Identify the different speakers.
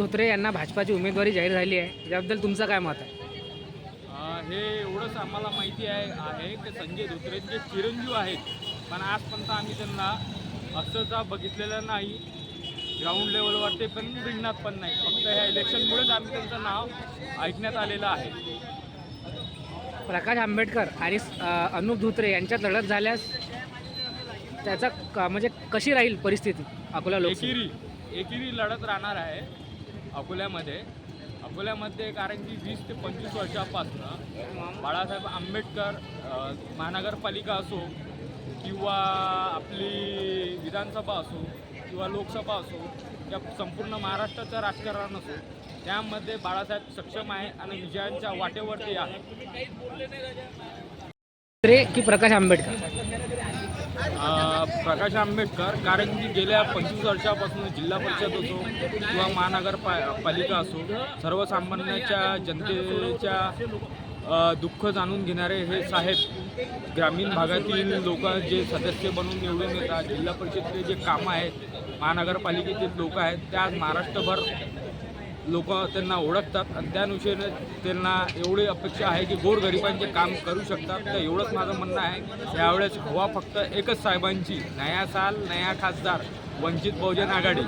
Speaker 1: धोत्रे यांना भाजपाची उमेदवारी जाहीर झाली आहे. याबद्दल तुमचं काय मत आहे?
Speaker 2: हे एवढंच आम्हाला माहिती आहे आहे की संजय धोत्रेंचे चिरंजीव आहेत. पण आजपर्यंत आम्ही त्यांना असंचा बघितलेलं नाही. ग्राउंड लेवलवर ते पण रिंगणात पण नाही. फक्त ह्या इलेक्शनमुळेच आम्ही त्यांचं नाव ऐकण्यात आलेलं आहे.
Speaker 1: प्रकाश आंबेडकर आणि अनुप धोत्रे यांच्यात लढत झाल्यास त्याचा म्हणजे कशी राहील परिस्थिती अकोला लोकसभा
Speaker 2: एकेरी एकेरी लढत राहणार आहे. अकोल्यामध्ये. अकोल्यामध्ये कारण की वीस ते पंचवीस वर्षापासून बाळासाहेब आंबेडकर महानगरपालिका असो किंवा आपली विधानसभा असो किंवा लोकसभा असो या संपूर्ण महाराष्ट्राचं राजकारण असो त्यामध्ये बाळासाहेब सक्षम आहे आणि विजयांच्या वाटेवरती आहे.
Speaker 1: की प्रकाश आंबेडकर.
Speaker 2: प्रकाश आंबेडकर कारण की गेल्या पंचवीस वर्षापासून जिल्हा परिषद असो किंवा महानगरपा पालिका असो सर्वसामान्याच्या जनतेच्या दुःख जाणून घेणारे हे साहेब ग्रामीण भागातील लोक जे सदस्य बनून निवडून येतात जिल्हा परिषदेचे जे कामं आहेत महानगरपालिकेचे लोक आहेत त्या महाराष्ट्रभर लोक त्यांना ओळखतात आणि त्यानुसार त्यांना एवढी अपेक्षा आहे की गोरगरिबांचे काम करू शकतात. तर एवढंच माझं म्हणणं आहे. यावेळेस हवा फक्त एकच साहेबांची नया साल नया खासदार वंचित बहुजन आघाडी.